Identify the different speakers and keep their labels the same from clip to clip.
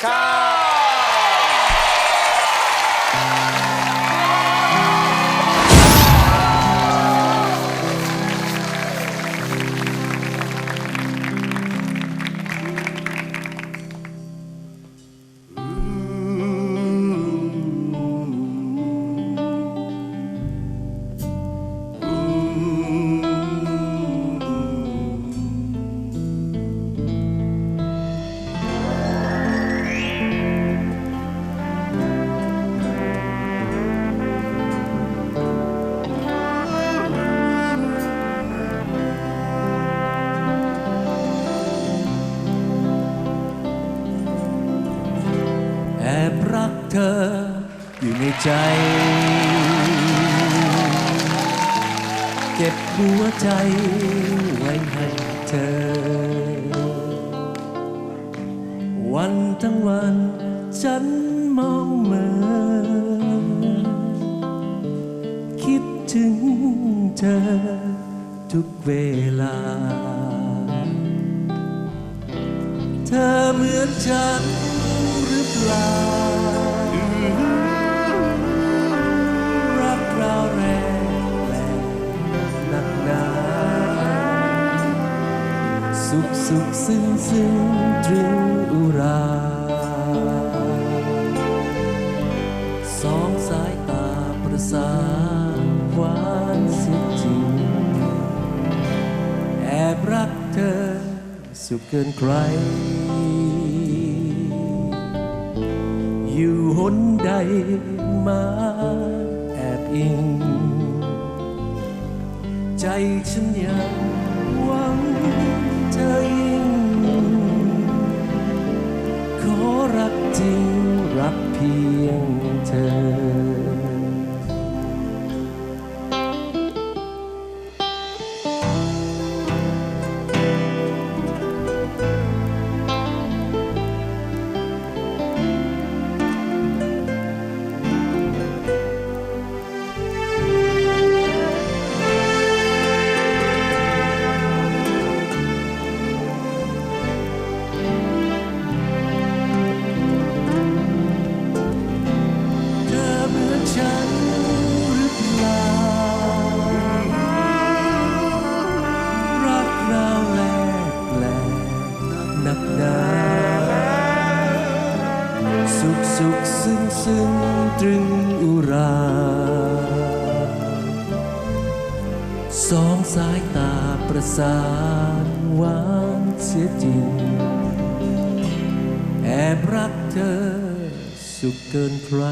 Speaker 1: placar! เธออยู่ในใจ เก็บหัวใจไว้ให้เธอ วันทั้งวันฉันมองเหมือนคิดถึงเธอทุกเวลา เธอเหมือนฉันหรือเปล่า สุขสุขซึ้งซึ้งตรึงอุรา สองสายตาประสานหวานสียจริง แอบรักเธอ สุขเกินใคร อยู่หนใดมาแอบอิง ใจฉันยังหวัง เธอยิ่งขอรักจริงรักเพียงเธอ สองสายตาประสานหวานเสียจริง แอบรักเธอสุขเกินใคร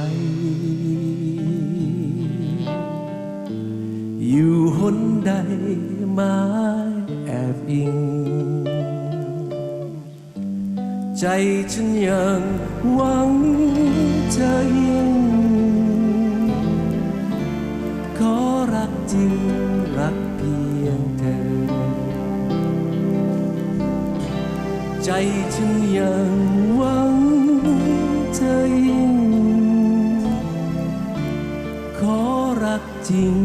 Speaker 1: อยู่หนใดไมาแอบอิง ใจฉันยังหวังเธอยิ่งขอรักจริง ใจฉันยังหวังเธอยิ่งขอรักจริง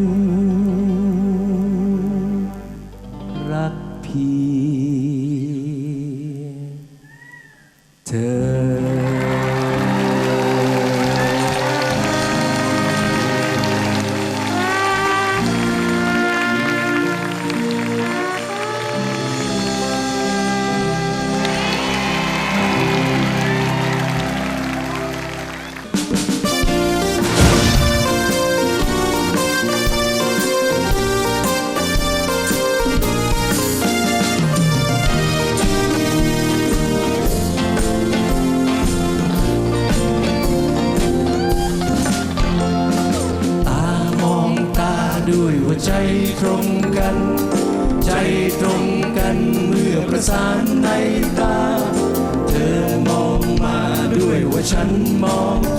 Speaker 1: ตรงกัน ใจตรงกันเมื่อประสานในตา เธอมองมาด้วยว่าฉันมอง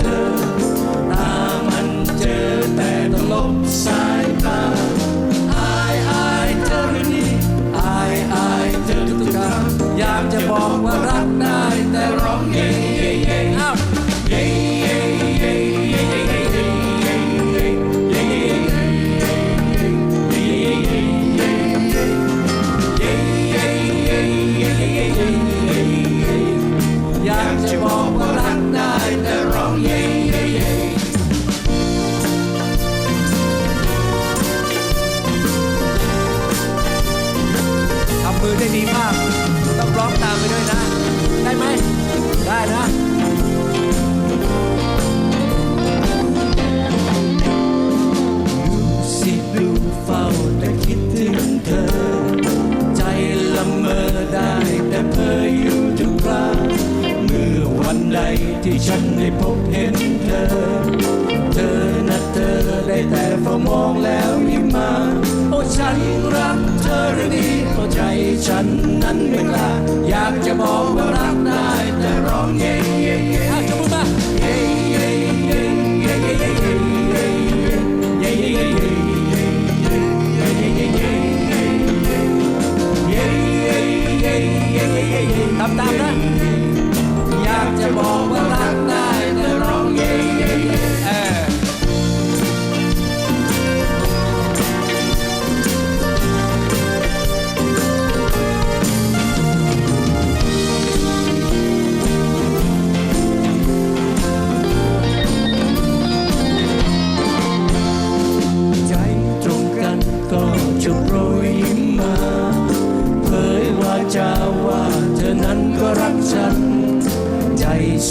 Speaker 1: people.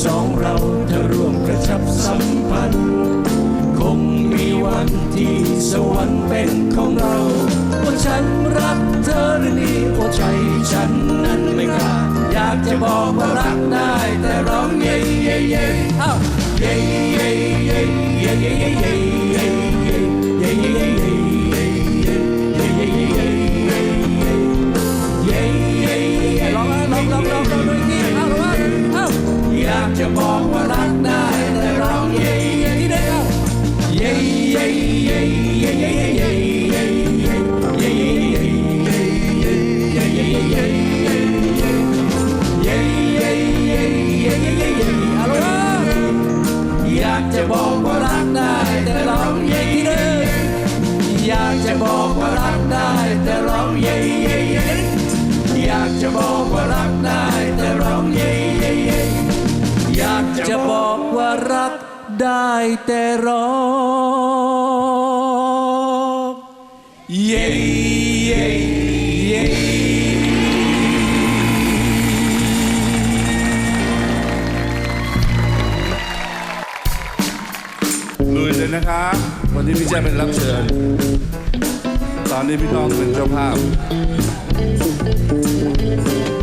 Speaker 1: สองเราถ้าร่วมกระชับสัมพันธ์ คงมีวันที่สวรรค์เป็นของเราว่าฉันรักเธอหรืนี่ว่าใจฉันนั้นไม่กล้าอยากจะบอกว่ารักได้ แต่ร้องเย่เย่เย่เย่เย่เย่เย่เย่เย่ แต่ร้องเย่เย่เย่
Speaker 2: ลุยเลยนะครับ วันนี้พี่แจ๊คเป็นรับเชิญ ตอนนี้พี่น้องเป็นเจ้าภาพ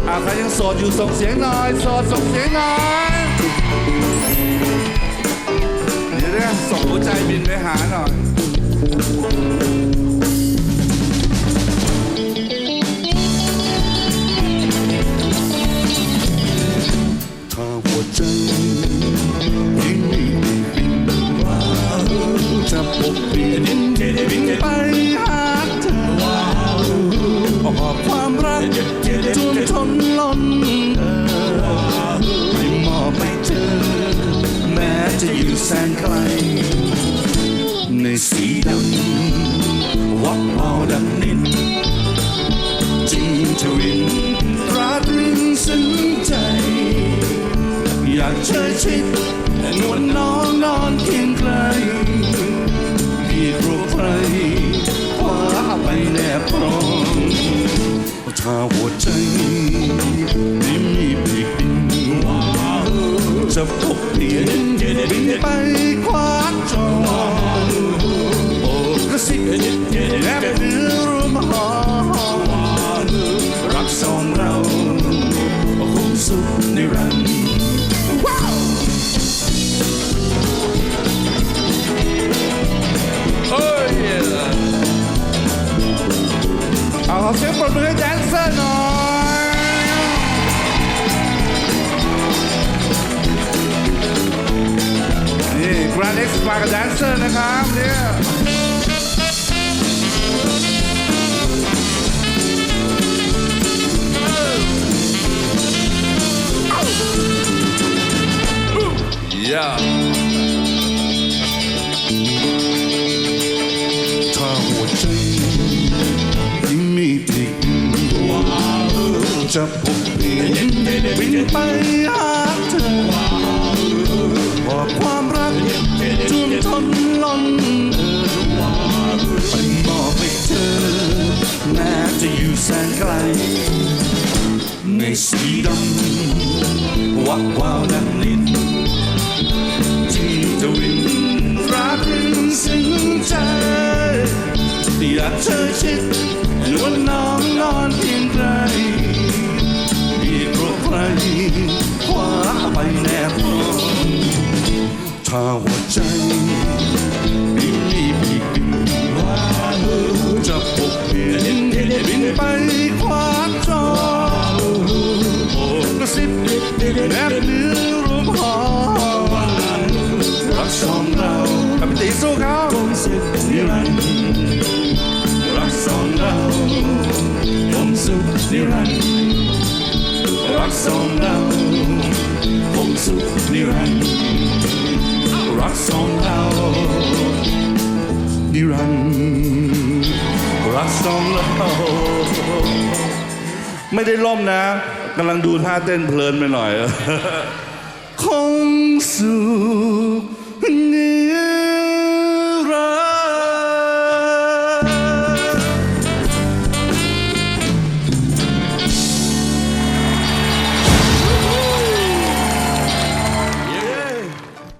Speaker 2: อาใครยังโสดอยู่ส่งเสียงหน่อยโสดส่งเสียงหน่อย ส่งหัวใจบินไปหาหน่อย จะพบเพียงบินไปคว้าจองโอ้กระซิบแนบเนื้อร่วมหอมรักสองเราคงสุขในรันดร์เฮ้ยเอาเสียงปรบมือให้แดนเซอร์หน่อย มากับแดนเซอร์นะครับเนี่ย Yeah. ถ้าหัวใจยังมีปีกจะพบเพียงบินไป วักวาวและลิ้นที่จะวิ่งรักซึ้งใจอยากเธอชิดนวลน้องนอนเพียงไกลอีกรบใครคว้าไปแนบนอถ้าหัวใจ นิรันดร์รักสองเราคงสุดนิรันดร์รักสองเรานิรันดร์รักสองเราไม่ได้ล่มนะกำลังดูท่าเต้นเพลินไปหน่อยคงสุ